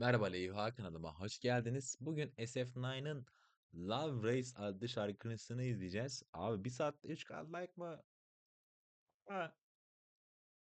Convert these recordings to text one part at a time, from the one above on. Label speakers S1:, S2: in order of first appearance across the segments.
S1: Merhaba Leyha kanalıma hoş geldiniz. Bugün SF9'ın Love Race adlı şarkısını izleyeceğiz. Abi bir saatte 3 like mı? Ha,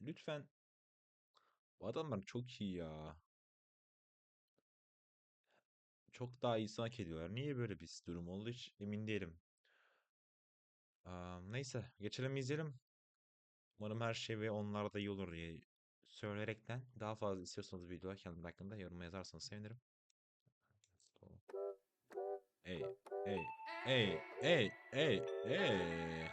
S1: lütfen. Bu adamlar çok iyi ya. Çok daha iyisini hak ediyorlar. Niye böyle bir durum oldu hiç emin değilim. Aa, neyse geçelim izleyelim. Umarım her şey ve onlar da iyi olur diye söyleyerekten daha fazla istiyorsanız videolar kendim hakkında yoruma yazarsanız sevinirim. Hey, hey, hey, hey, hey, hey.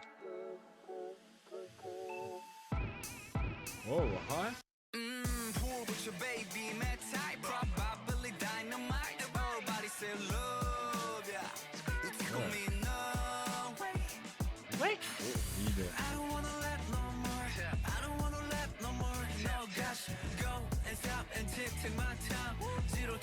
S1: Oh, hi.
S2: Mmm, baby, mad type, probably dynamite. Everybody say love, Zero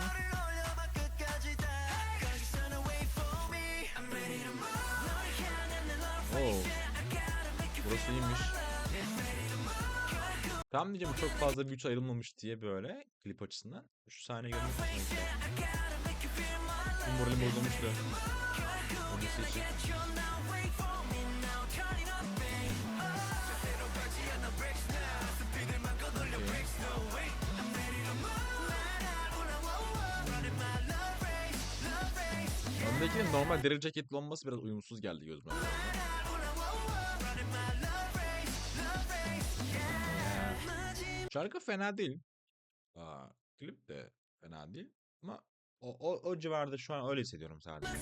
S2: make you
S1: Burası iyiymiş. Tam diyeceğim çok fazla güç ayrılmamış diye böyle klip açısından. Şu sahne görmek. Tüm moralim bozulmuştu. Öncesi için. Öndekinin normal deri ceketli olması biraz uyumsuz geldi gözüme. Şarkı fena değil. Aa, klip de fena değil. Ama o, o, o civarda şu an öyle hissediyorum sadece.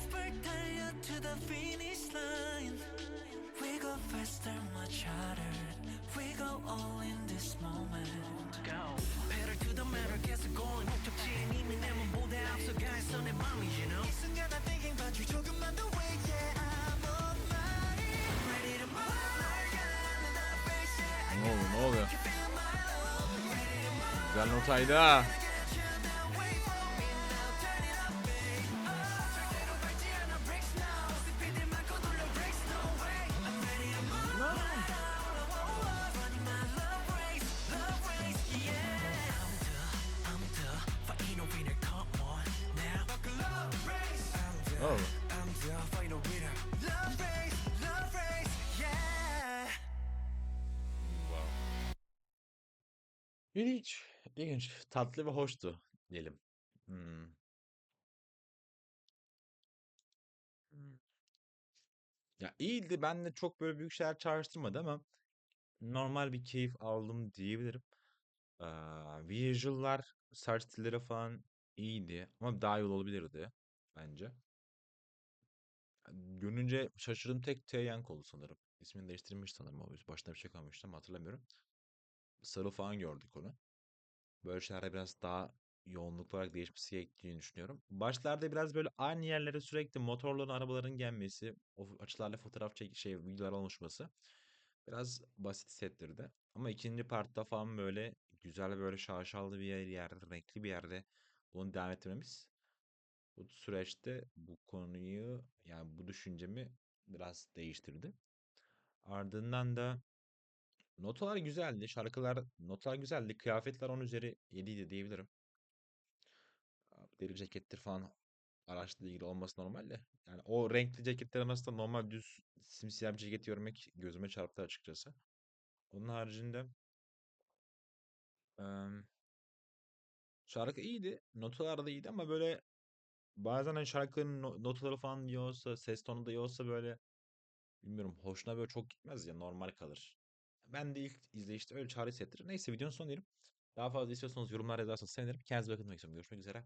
S1: Güzel notaydı ha.
S2: Get
S1: İlginç, ilginç, tatlı ve hoştu diyelim. Hmm. Hmm. Ya iyiydi. Ben de çok böyle büyük şeyler çağrıştırmadı ama normal bir keyif aldım diyebilirim. Aa, visual'lar, saç stilleri falan iyiydi ama daha iyi olabilirdi bence. Görünce şaşırdığım tek Tae oldu sanırım. İsmini değiştirmiş sanırım o. Başına bir şey kalmıştı ama hatırlamıyorum. Sarı falan gördük onu. Böyle şeylerde biraz daha yoğunluk olarak değişmesi gerektiğini düşünüyorum. Başlarda biraz böyle aynı yerlere sürekli motorların, arabaların gelmesi, o açılarla fotoğraf çek şey videolar oluşması biraz basit hissettirdi. Ama ikinci partta falan böyle güzel böyle şaşalı bir yer, yerde, renkli bir yerde bunu devam ettirmemiz bu süreçte bu konuyu yani bu düşüncemi biraz değiştirdi. Ardından da notalar güzeldi, şarkılar, notalar güzeldi, kıyafetler 10 üzeri 7'ydi diyebilirim. Deri cekettir falan araçla ilgili olması normal de. Yani o renkli ceketler arasında normal düz simsiyah bir ceket görmek gözüme çarptı açıkçası. Onun haricinde em, şarkı iyiydi. Notalar da iyiydi ama böyle bazen hani şarkının no- notaları falan iyi olsa, ses tonu da iyi olsa böyle bilmiyorum hoşuna böyle çok gitmez ya normal kalır. Ben de ilk izleyişte öyle çağrı hissettirir. Neyse videonun sonu diyelim. Daha fazla istiyorsanız yorumlar yazarsanız sevinirim. Kendinize bakın. Görüşmek üzere.